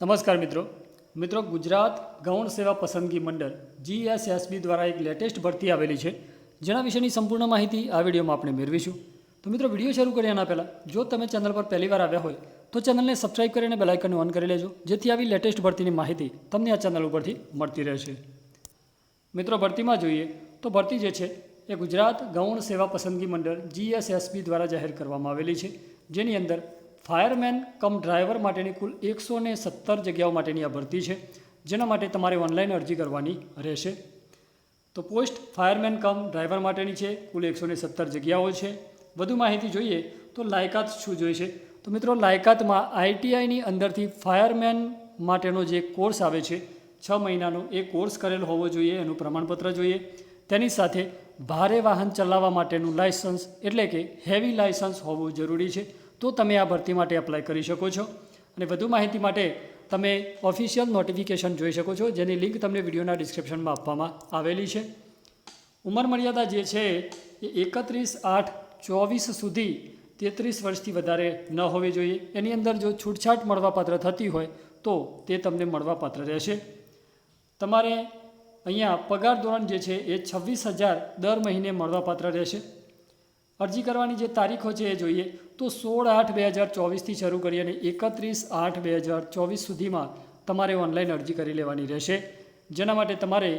નમસ્કાર મિત્રો. મિત્રો, ગુજરાત ગૌણ સેવા પસંદગી મંડળ જીએસએસબી દ્વારા એક લેટેસ્ટ ભરતી આવેલી છે. જેના વિશેની સંપૂર્ણ માહિતી આ વિડીયોમાં આપણે મેળવીશું. તો મિત્રો, વીડિયો શરૂ કરીએ એના પહેલાં. જો તમે ચેનલ પર પહેલીવાર આવ્યા હોય, તો ચેનલને સબસ્ક્રાઈબ કરીને બેલાઇકનને ઓન કરી લેજો, જેથી આવી લેટેસ્ટ ભરતીની માહિતી તમને આ ચેનલ ઉપરથી મળતી રહેશે. મિત્રો, ભરતીમાં જોઈએ તો ભરતી જે છે, એ ગુજરાત ગૌણ સેવા પસંદગી મંડળ જીએસએસબી દ્વારા જાહેર કરવામાં આવેલી છે. જેની અંદર ફાયરમેન કમ ડ્રાઈવર માટેની કુલ એકસો ને સત્તર જગ્યાઓ માટેની આ ભરતી છે, જેના માટે તમારે ઓનલાઈન અરજી કરવાની રહેશે. તો પોસ્ટ ફાયરમેન કમ ડ્રાઈવર માટેની છે, કુલ એકસો ને સત્તર જગ્યાઓ છે. વધુ માહિતી જોઈએ તો લાયકાત શું જોઈશે? તો મિત્રો, લાયકાતમાં આઈટીઆઈની અંદરથી ફાયરમેન માટેનો જે કોર્સ આવે છે, છ મહિનાનો એ કોર્સ કરેલ હોવો જોઈએ, એનું પ્રમાણપત્ર જોઈએ. તેની સાથે ભારે વાહન ચલાવવા માટેનું લાયસન્સ એટલે કે હેવી લાયસન્સ હોવું જરૂરી છે. તો તમે આ ભરતી માટે એપ્લાય કરી શકો છો. અને વધુ માહિતી માટે તમે ઓફિશિયલ નોટિફિકેશન જોઈ શકો છો, જેની લિંક તમને વિડીયોના ડિસ્ક્રિપ્શનમાં આપવામાં આવેલી છે. ઉંમર મર્યાદા જે છે એ એકત્રીસ આઠ ચોવીસ સુધી તેત્રીસ વર્ષથી વધારે ન હોવી જોઈએ. એની અંદર જો છૂટછાટ મળવાપાત્ર થતી હોય તો તે તમને મળવાપાત્ર રહેશે. તમારે અહીંયા પગાર ધોરણ જે છે એ છવ્વીસ હજાર દર મહિને મળવાપાત્ર રહેશે. અરજી કરવાની જે તારીખો છે એ જોઈએ તો સોળ આઠ બે હજાર ચોવીસથી શરૂ કરી અને એકત્રીસ આઠ બે હજાર ચોવીસ સુધીમાં તમારે ઓનલાઈન અરજી કરી લેવાની રહેશે. જેના માટે તમારે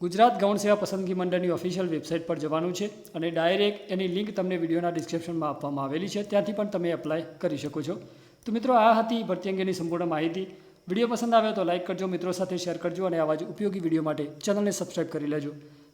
ગુજરાત ગૌણ સેવા પસંદગી મંડળની ઓફિશિયલ વેબસાઇટ પર જવાનું છે અને ડાયરેક્ટ એની લિંક તમને વિડીયોના ડિસ્ક્રિપ્શનમાં આપવામાં આવેલી છે. ત્યાંથી પણ તમે એપ્લાય કરી શકો છો. તો મિત્રો, આ હતી ભરતી અંગેની સંપૂર્ણ માહિતી. વીડિયો પસંદ આવે તો લાઇક કરજો, મિત્રો સાથે શેર કરજો અને આવા જ ઉપયોગી વીડિયો માટે ચેનલને સબસ્ક્રાઈબ કરી લેજો.